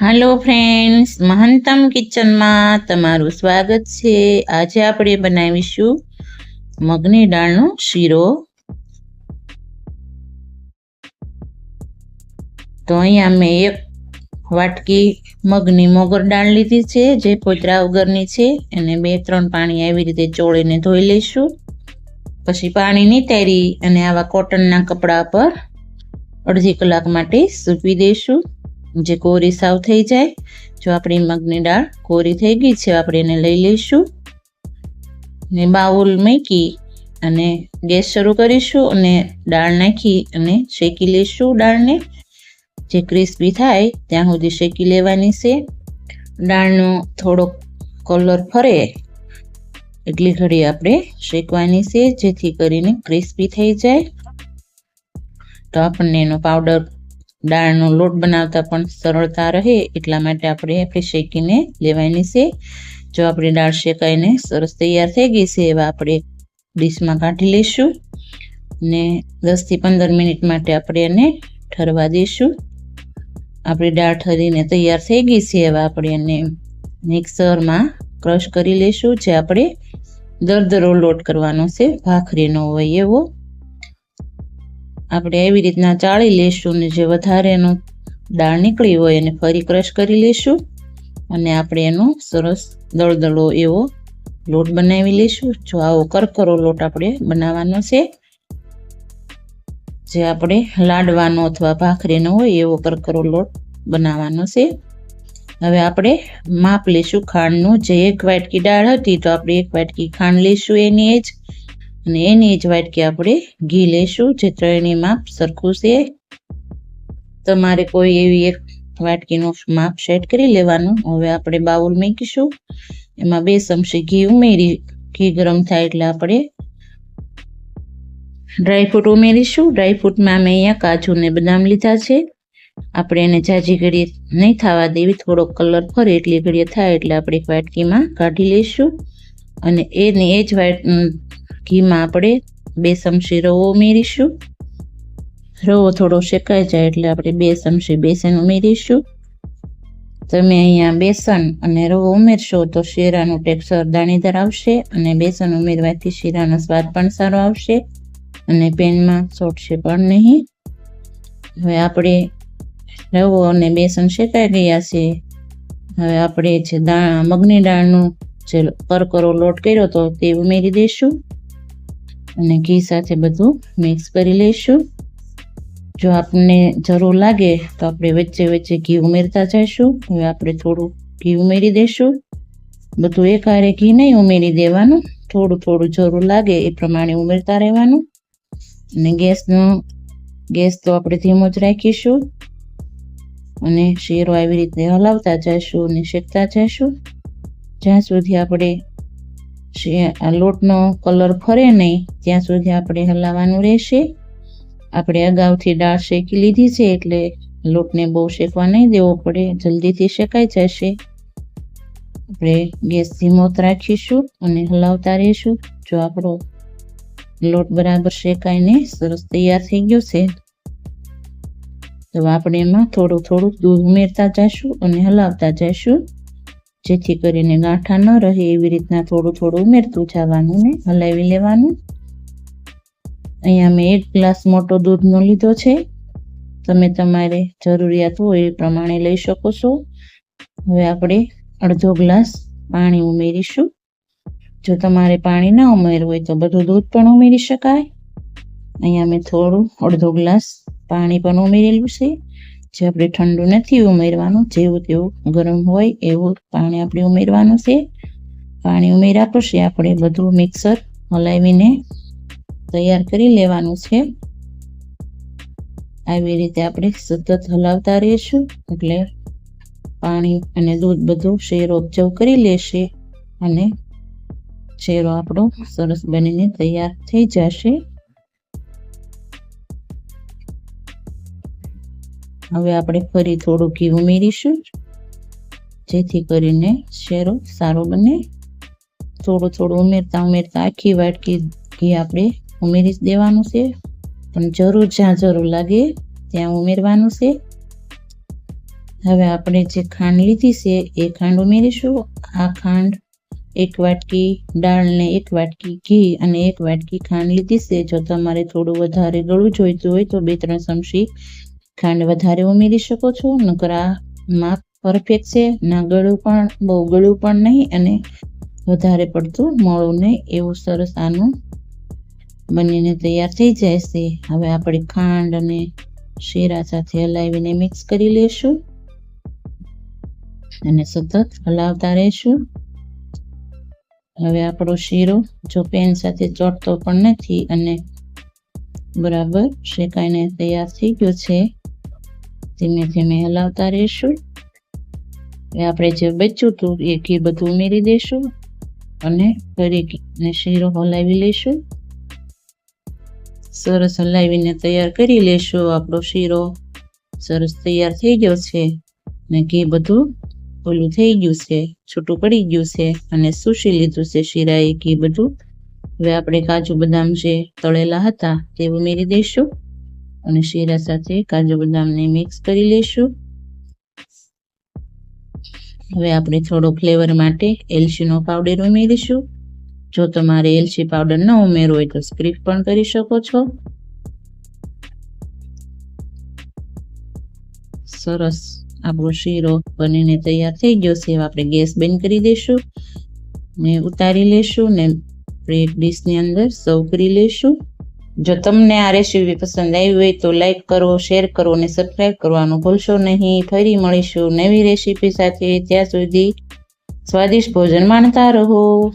હાલો friends મહંતમ કિચનમાં તમારું સ્વાગત છે. આજે આપણે બનાવીશું મગની દાળનો શીરો. તો અહીંયા મેં એક વાટકી મગની મોગર દાળ લીધી છે, જે પોતરા વગરની છે. અને બે ત્રણ પાણી આવી રીતે ચોળીને ધોઈ લઈશું. પછી પાણી નિતારી અને આવા કોટનના કપડા પર અડધી કલાક માટે સૂકવી દઈશું. જે કોરી સાવ થઈ જાય, જો આપણી મગની દાળ કોરી થઈ ગઈ છે, આપણે એને લઈ લઈશું. ને બાઉલ મૂકી અને ગેસ શરૂ કરીશું અને દાળ નાખી અને શેકી લઈશું દાળને જે ક્રિસ્પી થાય, ત્યાં સુધી શેકી લેવાની છે. દાળનો થોડોક કલર ફરે, એટલી ઘડી આપણે શેકવાની છે, જેથી કરીને ક્રિસ્પી થઈ જાય. તો આપણને એનો પાવડર દાળનો લોટ બનાવતા પણ સરળતા રહે, એટલા માટે આપણે આપણે શેકીને લેવાની છે. જો આપણી દાળ શેકાઈને સરસ તૈયાર થઈ ગઈ છે, એવા આપણે ડીશમાં કાઢી લઈશું ને દસથી પંદર મિનિટ માટે આપણે એને ઠરવા દઈશું. આપણી દાળ ઠરીને તૈયાર થઈ ગઈ છે, એવા આપણે એને મિક્સરમાં ક્રશ કરી લઈશું, જે આપણે દરદરો લોટ કરવાનો છે, ભાખરીનો હોય એવો. આપણે એવી રીતના ચાળી લઈશું ને જે વધારેનો દાળ નીકળી હોય એને ફરી ક્રશ કરી લઈશું અને આપણે એનો સરસ દળદળો એવો લોટ બનાવી લઈશું. જો આવો કરકરો લોટ આપણે બનાવવાનો છે. જે આપણે લાડવાનો અથવા ભાખરીનો હોય એવો કરકરો લોટ બનાવવાનો છે. હવે આપણે માપ લઈશું ખાંડનું. જે એક વાટકી દાળ હતી તો આપણે એક વાટકી ખાંડ લઈશું એની એ જ. અને એની જ વાટકી આપણે ઘી લઈશું જે ત્રણેય માપ સરખું છે. તમારે કોઈ એવી એક વાટકીનું માપ સેટ કરી લેવાનું. હવે આપણે બાઉલ મૂકીશું. એમાં બે ચમચી ઘી ઉમેરી, ઘી ગરમ થાય એટલે આપણે ડ્રાયફ્રૂટ ઉમેરીશું. ડ્રાયફ્રૂટમાં અમે અહીંયા કાજુ ને બદામ લીધા છે. આપણે એને જાજી ઘડીએ નહીં થવા દેવી. થોડોક કલર ફરે એટલી ઘડીએ થાય એટલે આપણે એક વાટકીમાં કાઢી લઈશું. અને એની એ જ વાટ ઘીમાં આપણે બે ચમચી રવો ઉમેરીશું. રવો થોડો શેકાઈ જાય એટલે આપણે બે ચમચી બેસન ઉમેરીશું. તમે અહીંયા બેસન અને રવો ઉમેરશો તો શીરાનું ટેક્સચર દાણેદાર આવશે અને બેસન ઉમેરવાથી શીરાનો સ્વાદ પણ સારો આવશે અને પેનમાં સોટશે પણ નહીં. હવે આપણે રવો અને બેસન શેકાઈ ગયા છે. હવે આપણે જે દાણા, મગની દાળનું જે કરકરો લોટ કર્યો તો તે ઉમેરી દઈશું. અને ઘી સાથે બધું મિક્સ કરી લઈશું. જો આપણને જરૂર લાગે તો આપણે વચ્ચે વચ્ચે ઘી ઉમેરતા જઈશું. હવે આપણે થોડું ઘી ઉમેરી દઈશું. બધું એકારે ઘી નહીં ઉમેરી દેવાનું. થોડું થોડું જરૂર લાગે એ પ્રમાણે ઉમેરતા રહેવાનું. અને ગેસનો, ગેસ તો આપણે ધીમો જ રાખીશું. અને શીરો આવી રીતે હલાવતા જઈશું અને શેકતા જઈશું. જ્યાં સુધી આપણે આ લોટનો કલર ફરે નહીં. ત્યાં સુધી આપણે હલાવવાનું રહેશે, આપણે અગાઉથી દાળ શેકી લીધી છે એટલે લોટને બહુ શેકવા નહીં દેવો પડે. જલ્દીથી શેકાઈ જશે. આપણે ગેસ ધીમો રાખીશું અને હલાવતા રહીશું. જો આપણો લોટ બરાબર શેકાઈને સરસ તૈયાર થઈ ગયો છે, તો આપણે એમાં થોડું થોડું દૂધ ઉમેરતા જઈશું અને હલાવતા જઈશું. જેથી કરીને ગાંઠા ન રહે એવી રીતના થોડું થોડું ઉમેરતું જવાનું ને હલાવી લેવાનું. અહીંયા મેં એક ગ્લાસ મોટો દૂધનો લીધો છે. તમે તમારે જરૂરિયાત હોય એ પ્રમાણે લઈ શકો છો. હવે આપણે અડધો ગ્લાસ પાણી ઉમેરીશું. જો તમારે પાણી ના ઉમેરવું હોય તો બધું દૂધ પણ ઉમેરી શકાય. અહીંયા મેં થોડું અડધો ગ્લાસ પાણી પણ ઉમેરેલું છે. જે આપણે ઠંડુ નથી ઉમેરવાનું, જેવું તેવું ગરમ હોય એવું પાણી આપણે ઉમેરવાનું છે. પાણી ઉમેર્યા પછી આપણે બધું મિક્સર હલાવીને તૈયાર કરી લેવાનું છે. આવી રીતે આપણે સતત હલાવતા રહીશું, એટલે પાણી અને દૂધ બધું શેરો ઓબ્ઝર્વ કરી લેશે અને શેરો આપણો સરસ બનીને તૈયાર થઈ જશે. હવે આપણે ફરી થોડું ઘી ઉમેરીશું જેથી કરીને શેરો સારો બને. થોડું થોડું ઉમેરતા ઉમેરતા આખી વાટકી ઘી આપણે ઉમેરી દેવાનું છે. પણ જરૂર જ્યાં જરૂર લાગે ત્યાં ઉમેરવાનું છે. હવે આપણે જે ખાંડ લીધી છે એ ખાંડ ઉમેરીશું. આ ખાંડ એક વાટકી દાળને એક વાટકી ઘી અને એક વાટકી ખાંડ લીધી છે. જો તમારે થોડું વધારે ગળું જોઈતું હોય તો બે ત્રણ ચમચી ખાંડ વધારે ઉમેરી શકો છો. નકરા માપ પરફેક્ટ છે. ના ગળું પણ, બહુ ગળું પણ નહીં અને વધારે પડતું મોળું નહીં. એવું સરસ આનું બનીને તૈયાર થઈ જાય છે. હવે આપણે ખાંડ અને શીરા સાથે હલાવીને મિક્સ કરી લેશું અને સતત હલાવતા રહેશું. હવે આપણો શીરો જો પેન સાથે ચોટતો પણ નથી અને બરાબર શેકાઈને તૈયાર થઈ ગયો છે. ધીમે ધીમે હલાવતા રહેશું. આપણે જે બચ્યું હતું એ ઘી બધું ઉમેરી દઈશું અને ફરી શીરો હલાવી લઈશું. સરસ હલાવીને તૈયાર કરી લેશું આપણો શીરો. સરસ તૈયાર થઈ ગયો છે ને ઘી બધું ઓલું થઈ ગયું છે, છૂટું પડી ગયું છે અને સુશી લીધું છે શીરાએ ઘી બધું. હવે આપણે કાજુ બદામ જે તળેલા હતા તે ઉમેરી દઈશું. અને શીરા સાથે કાજુ બદામને મિક્સ કરી લઈશું. હવે આપણે થોડો ફ્લેવર માટે એલચીનો પાવડર ઉમેરીશું. જો તમારે એલચી પાવડર ન ઉમેરવો હોય તો સ્ક્રીપ પણ કરી શકો છો. સરસ આપણો શીરો બનીને તૈયાર થઈ ગયો છે. આપણે ગેસ બંધ કરી દઈશું ને ઉતારી લેશું ને આપણે ડીશની અંદર સર્વ કરી લેશું જો તમને આ રેસીપી પસંદ આવી હોય તો લાઈક કરો શેર કરો અને સબસ્ક્રાઈબ કરવાનું ભૂલશો નહીં. ફરી મળીશું નવી રેસીપી સાથે. ત્યાં સુધી સ્વાદિષ્ટ ભોજન માણતા રહો.